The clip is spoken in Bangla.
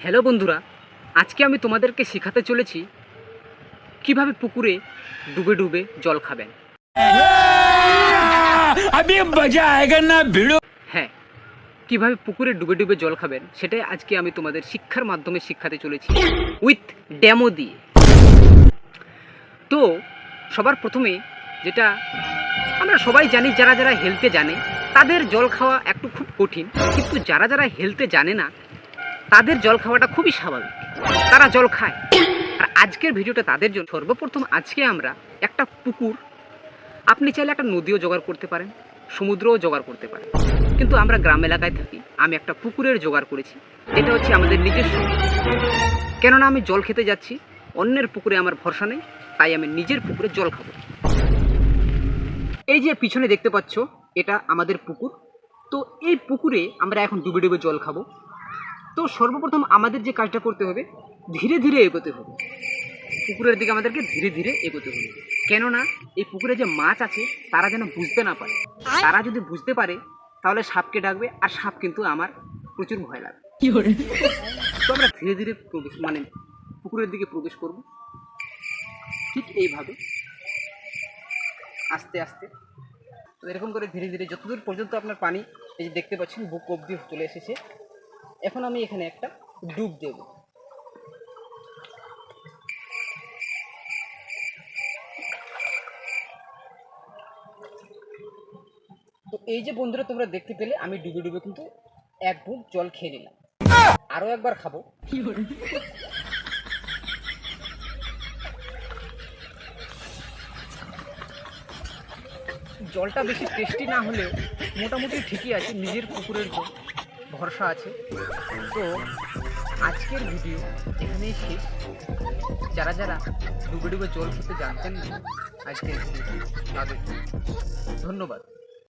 হ্যালো বন্ধুরা আজকে আমি তোমাদেরকে শেখাতে চলেছি কীভাবে পুকুরে ডুবে ডুবে জল খাবেন। হ্যাঁ কীভাবে পুকুরে ডুবে ডুবে জল খাবেন সেটাই আজকে আমি তোমাদের শিক্ষার মাধ্যমে শিক্ষাতে চলেছি উইথ ড্যামো দিয়ে। তো সবার প্রথমে যেটা আমরা সবাই জানি যারা যারা হেলতে জানে, তাদের জল খাওয়া একটু খুব কঠিন। কিন্তু যারা যারা হেলতে জানে না, তাদের জল খাওয়াটা খুবই স্বাভাবিক। তারা জল খায়। আর আজকের ভিডিওটা তাদের জন্য। সর্বপ্রথম আজকে আমরা একটা পুকুর, আপনি চাইলে একটা নদীও জোগাড় করতে পারেন, সমুদ্রও জোগাড় করতে পারেন। কিন্তু আমরা গ্রাম এলাকায় থাকি, আমি একটা পুকুরের জোগাড় করেছি এটা হচ্ছে আমাদের নিজস্ব। কেননা আমি জল খেতে যাচ্ছি, অন্যের পুকুরে আমার ভরসা নেই, তাই আমি নিজের পুকুরে জল খাব। এই যে পিছনে দেখতে পাচ্ছ এটা আমাদের পুকুর। তো এই পুকুরে আমরা এখন ডুবে ডুবে জল খাব। তো সর্বপ্রথম আমাদের যে কাজটা করতে হবে ধীরে ধীরে এগোতে হবে। পুকুরের দিকে আমাদেরকে ধীরে ধীরে এগোতে হবে। কেননা এই পুকুরে যে মাছ আছে তারা যেন বুঝতে না পারে। তারা যদি বুঝতে পারে তাহলে সাপকে ডাকবে আর সাপ কিন্তু আমার প্রচুর ভয় লাগবে। তো আমরা ধীরে ধীরে প্রবেশ মানে পুকুরের দিকে প্রবেশ করব। ঠিক এইভাবে। আস্তে আস্তে। তো এরকম করে ধীরে ধীরে যতদূর পর্যন্ত আপনার পানি, এই যে দেখতে পাচ্ছেন বুক অবধি চলে এসেছে। এখন আমি এখানে একটা ডুব দেব। তো এই যে বন্ধুরা, তোমরা দেখতে পেলে, আমি ডুবে ডুবে কিন্তু এক বুক জল খেয়ে নিলাম। আরও একবার খাব। জলটা বেশি টেস্টি না হলেও মোটামুটি ঠিকই আছে, নিজের পুকুরের জল ভরসা আছে। তো আজকের ভিডিও এখানেই শেষ। যারা যারা ডুবে ডুবে জল খেতে জানতেন না, আজকের ভিডিওটি তাদের ধন্যবাদ।